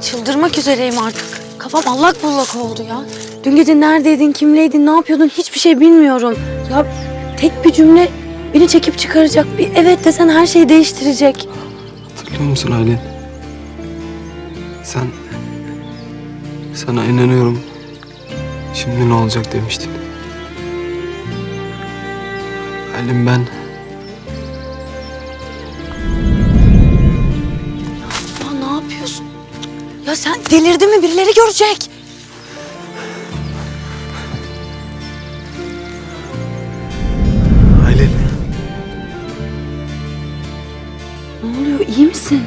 Çıldırmak üzereyim artık. Kafam allak bullak oldu ya. Dün gece neredeydin, kimleydin, ne yapıyordun hiçbir şey bilmiyorum. Ya tek bir cümle beni çekip çıkaracak. Bir evet desen her şeyi değiştirecek. Hatırlıyor musun Aylin? Sen... Sana inanıyorum. Şimdi ne olacak demiştin. Aylin ben... Ya sen delirdin mi? Birileri görecek. Aylin. Ne oluyor? İyi misin?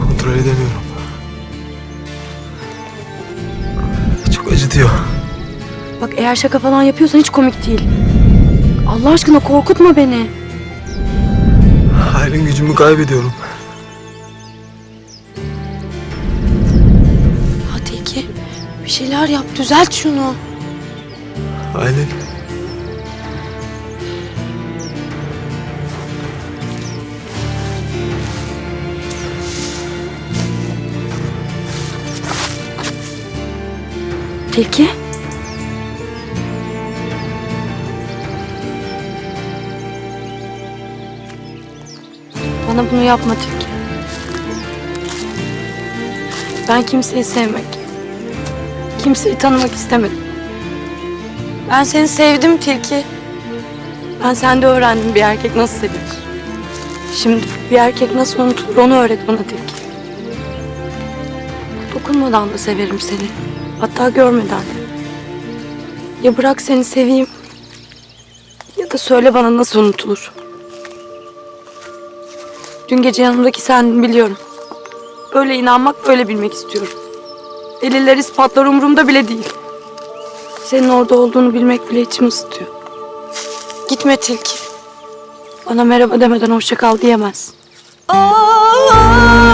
Kontrol edemiyorum. Çok acıtıyor. Bak eğer şaka falan yapıyorsan hiç komik değil. Allah aşkına korkutma beni. Aylin gücümü kaybediyorum. Bir şeyler yap. Düzelt şunu. Aylin. Tilki. Bana bunu yapma Tilki. Ben kimseyi sevmek, kimseyi tanımak istemedim. Ben seni sevdim Tilki. Ben sende öğrendim bir erkek nasıl sevilir. Şimdi bir erkek nasıl unutulur onu öğret bana Tilki. Dokunmadan da severim seni. Hatta görmeden de. Ya bırak seni seveyim. Ya da söyle bana nasıl unutulur. Dün gece yanımdaki sendin biliyorum. Böyle inanmak, böyle bilmek istiyorum. Deliller, ispatlar umurumda bile değil. Senin orada olduğunu bilmek bile içimi ısıtıyor. Gitme Tilki. Bana merhaba demeden hoşça kal diyemez. Yalnız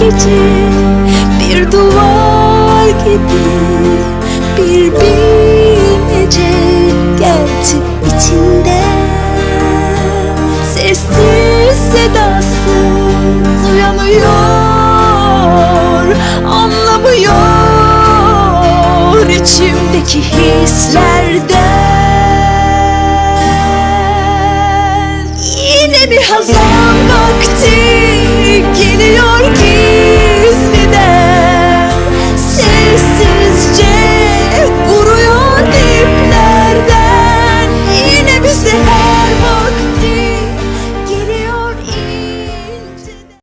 gece bir duvar gibi bir bilmece geldi içinde. Sessiz sedasız uyanıyor anlamıyor içimdeki hislerden. Yine bir hazan vakti